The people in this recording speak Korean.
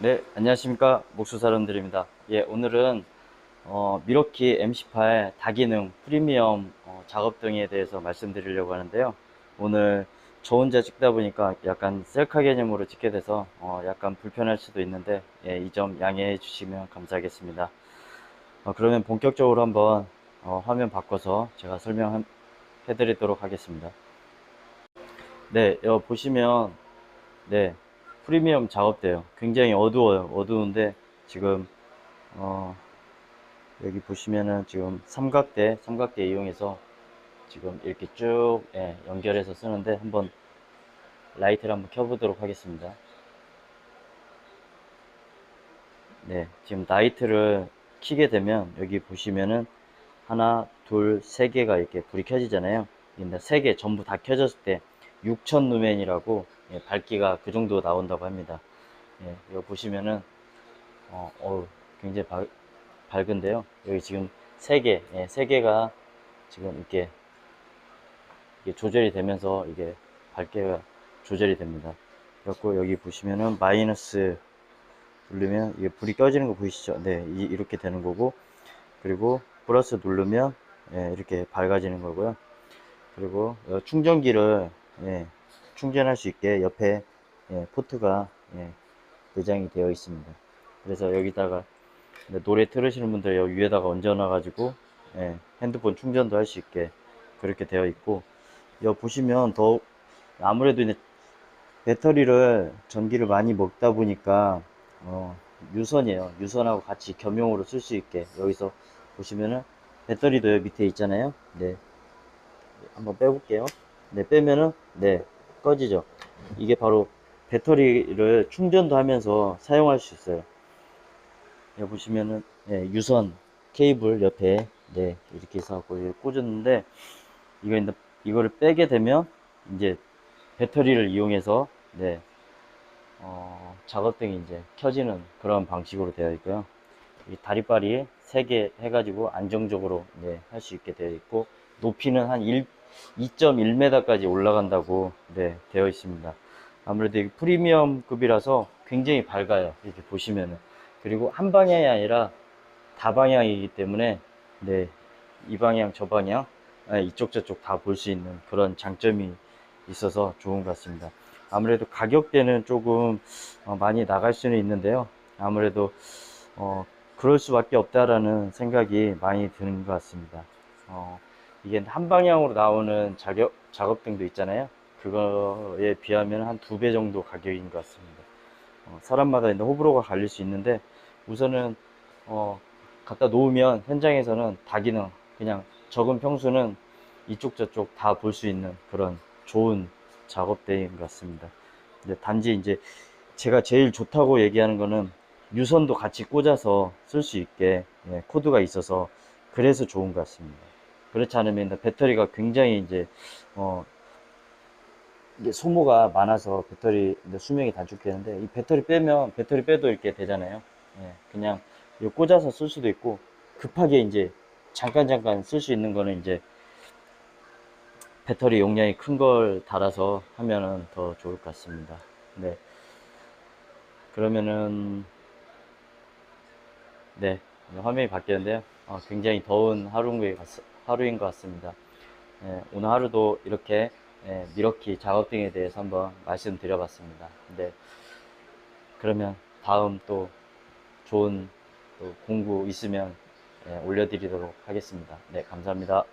네, 안녕하십니까. 목수 사람들입니다. 예, 오늘은 어, 미러키 MC8 다기능 프리미엄 어, 작업 등에 대해서 말씀드리려고 하는데요. 오늘 저 혼자 찍다 보니까 약간 셀카 개념으로 찍게 돼서 어, 약간 불편할 수도 있는데 예, 이 점 양해해 주시면 감사하겠습니다. 어, 그러면 본격적으로 한번 어, 화면 바꿔서 제가 설명해 드리도록 하겠습니다. 네, 여기 보시면 네, 프리미엄 작업대요. 굉장히 어두워요. 어두운데 지금 어, 여기 보시면은 지금 삼각대, 삼각대 이용해서 지금 이렇게 쭉 예, 연결해서 쓰는데 한번 라이트를 한번 켜보도록 하겠습니다. 네, 지금 라이트를 키게 되면 여기 보시면은 하나, 둘, 세 개가 이렇게 불이 켜지잖아요. 근데 세 개 전부 다 켜졌을 때 6000 루멘이라고 예, 밝기가 그 정도 나온다고 합니다. 예, 이거 보시면은 어, 어우, 굉장히 밝, 밝은데요. 여기 지금 세 개, 예, 세 개가 지금 이렇게, 이게 조절이 되면서 이게 밝기가 조절이 됩니다. 그래갖고 여기 보시면은 마이너스 누르면 이게 불이 꺼지는 거 보이시죠? 네, 이, 이렇게 되는 거고 그리고 플러스 누르면 예, 이렇게 밝아지는 거고요. 그리고 어, 충전기를 예, 충전할 수 있게 옆에 예, 포트가 예, 내장이 되어 있습니다. 그래서 여기다가 노래 틀으시는 분들 여기 위에다가 얹어놔 가지고 예, 핸드폰 충전도 할 수 있게 그렇게 되어 있고 여기 보시면 더 아무래도 이제 배터리를 전기를 많이 먹다 보니까 어, 유선이에요. 유선하고 같이 겸용으로 쓸 수 있게 여기서 보시면은 배터리도 여기 밑에 있잖아요. 네, 한번 빼볼게요. 네, 빼면은 네 꺼지죠. 이게 바로 배터리를 충전도 하면서 사용할 수 있어요. 여기 보시면은 네, 유선 케이블 옆에 네 이렇게 해서 이렇게 꽂았는데 이거 이제 이거를 빼게 되면 이제 배터리를 이용해서 네 어, 작업등이 이제 켜지는 그런 방식으로 되어 있고요. 이 다리빨이 3개 해가지고 안정적으로 네, 할 수 있게 되어 있고 높이는 한 1, 2.1m까지 올라간다고 네, 되어 있습니다. 아무래도 이게 프리미엄 급이라서 굉장히 밝아요. 이렇게 보시면은. 그리고 한 방향이 아니라 다방향이기 때문에 네, 이 방향, 저 방향, 아, 이쪽 저쪽 다 볼 수 있는 그런 장점이 있어서 좋은 것 같습니다. 아무래도 가격대는 조금 어, 많이 나갈 수는 있는데요. 아무래도 어, 그럴 수밖에 없다라는 생각이 많이 드는 것 같습니다. 어, 이게 한 방향으로 나오는 작업, 작업등도 있잖아요. 그거에 비하면 한 두 배 정도 가격인 것 같습니다. 어, 사람마다 호불호가 갈릴 수 있는데 우선은 어, 갖다 놓으면 현장에서는 다 기능 그냥 적은 평수는 이쪽 저쪽 다 볼 수 있는 그런 좋은 작업대인 것 같습니다. 근데 단지 이제 제가 제일 좋다고 얘기하는 거는 유선도 같이 꽂아서 쓸 수 있게 예, 코드가 있어서 그래서 좋은 것 같습니다. 그렇지 않으면 배터리가 굉장히 이제 어 이게 소모가 많아서 배터리 수명이 단축되는데 이 배터리 빼면 배터리 빼도 이렇게 되잖아요. 예, 그냥 꽂아서 쓸 수도 있고 급하게 이제 잠깐 잠깐 쓸 수 있는 거는 이제 배터리 용량이 큰 걸 달아서 하면은 더 좋을 것 같습니다. 네. 그러면은 네 화면이 바뀌었는데요. 어, 굉장히 더운 하루인 것, 같, 하루인 것 같습니다. 네, 오늘 하루도 이렇게 네, 미러키 작업 등에 대해서 한번 말씀드려봤습니다. 네, 그러면 다음 또 좋은 또 공구 있으면 네, 올려드리도록 하겠습니다. 네, 감사합니다.